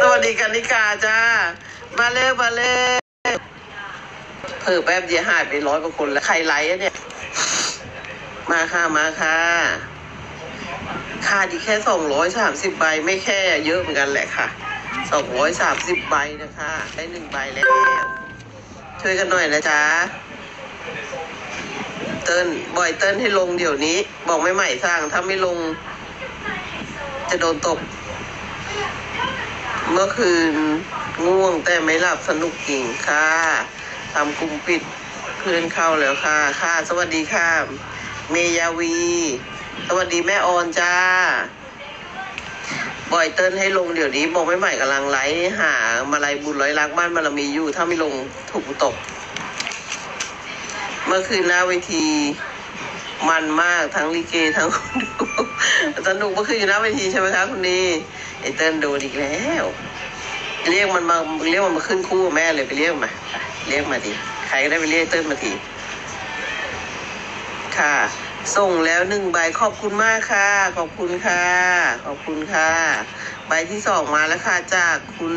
สวัสดีกันนิกาจ้า มาเร็วมาเร็วเพิ่มแป๊บเดียวหายไปร้อยกว่าคนแล้วใครไลค์อะเนี่ย มาค่ะมาค่ะค่าดีแค่สองร้อยสามสิบใบไม่แค่เยอะเหมือนกันแหละค่ะสองร้อยสามสิบใบนะคะ ได้หนึ่งใบแล้ว ช่วยกันหน่อยนะจ๊ะเติ้ลบ่อยเติ้ลให้ลงเดี๋ยวนี้ บอกไม่ใหม่สร้างถ้าไม่ลง จะโดนตบ เมื่อคืนง่วงแต่ไม่หลับสนุกจริงค่ะทำกลุ่มปิดเพื่อนเข้าแล้วค่ะ ค่ะ สวัสดีค่ะ เมยาวี สวัสดีแม่ออนจ้าบ่อยเติ้ลให้ลงเดี๋ยวนี้บอกไม่ใหม่กำลังไลฟ์หามาลัยบุญร้อยลักบ้านบารมีอยู่ ถ้าไม่ลงถูกตก เมื่อคืนหน้าเวทีมันมากทั้งลิเกทั้งคนดูสนุกเมื่อคืนอยู่หน้าเวทีใช่ไหมคะคุณนี ไอเติ้ลโดนอีกแล้ว เรียกมันมาเรียกมันมาขึ้นคู่กับแม่เลยไปเรียกมาเรียกมาดิใครก็ได้ไปเรียกเติ้ลมาทีค่ะ ส่งแล้วหนึ่งใบขอบคุณมากค่ะ ขอบคุณค่ะ ขอบคุณค่ะ ใบที่สองมาแล้วค่ะจากคุณ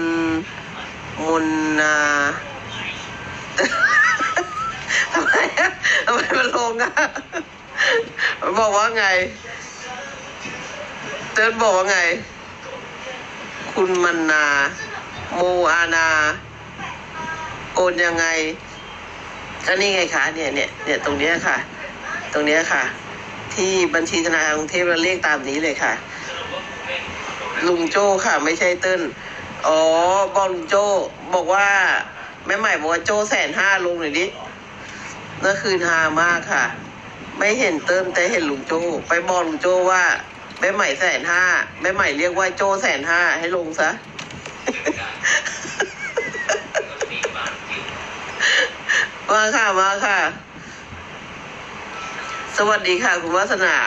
มนนาทำไมทำไมมันลงอะมันบอกว่าไง เติ้ลบอกว่าไง คุณมันนา โมอานา โอนยังไงก็นี่ไงคะเนี่ยเนี่ยเนี่ยตรงเนี้ยค่ะ ตรงเนี้ยค่ะ ที่บัญชีธนาคารกรุงเทพเราเลขตามนี้เลยค่ะ ลุงโจ้ค่ะ ไม่ใช่เติ้ลอ๋อบอกลุงโจ้บอกว่าแม่ใหม่บอกว่าโจ้แสนห้าลงหน่อยดิเมื่อคืนฮามากค่ะ ไม่เห็นเติ้ลแต่เห็นลุงโจ้ไปบอกลุงโจ้ว่า แม่ใหม่แสนห้าแม่ใหม่เรียกว่าโจ้แสนห้าให้ลงซะ มาค่ะมาค่ะ สวัสดีค่ะ คุณวัสนา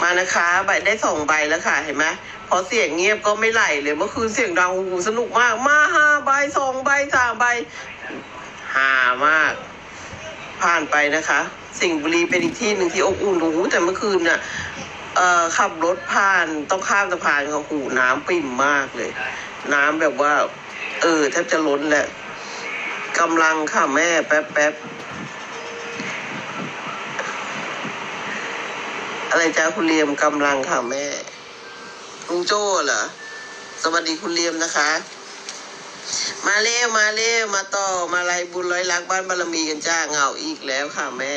มานะคะใบได้สองใบแล้วค่ะ เห็นไหมพอเสียงเงียบก็ไม่ไหลเลยเมื่อคืนเสียงดังโอ้โหสนุกมาก มาห้าใบสองใบสามใบหามากผ่านไปนะคะ สิ่งห์บุรีเป็นอีกที่หนึ่งที่อบอุ่นโอ้โหแต่เมื่อคืนน่ะขับรถผ่านต้องข้ามสะพานค่ะโอ้โหน้ำปิ่มมากเลย น้ำแบบว่า เออแทบจะล้นแหละกำลังค่ะแม่แป๊บแป๊บอะไรจ้าคุณเลียมกำลังค่ะแม่ลุงโจ้เหรอสวัสดีคุณเลียมนะคะ มาเร็วมาเร็วมาต่อมาลายบุญร้อยลักบ้านบารมีกันจ้าเงาอีกแล้วค่ะแม่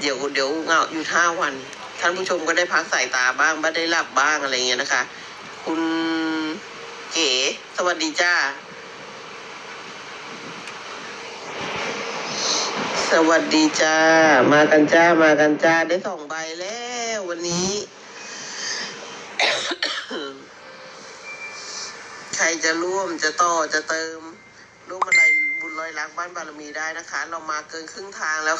เดี๋ยวเดี๋ยวเงาอยู่ห้าวัน ท่านผู้ชมก็ได้พักสายตาบ้างไม่ได้หลับบ้างอะไรเงี้ยนะคะ คุณเก๋สวัสดีจ้า สวัสดีจ้า มากันจ้ามากันจ้าได้สองใบแล้ววันนี้ ใครจะร่วมจะต่อจะเติมร่วมอะไรบุญร้อยล้างบ้านบารมีได้นะคะ เรามาเกินครึ่งทางแล้ว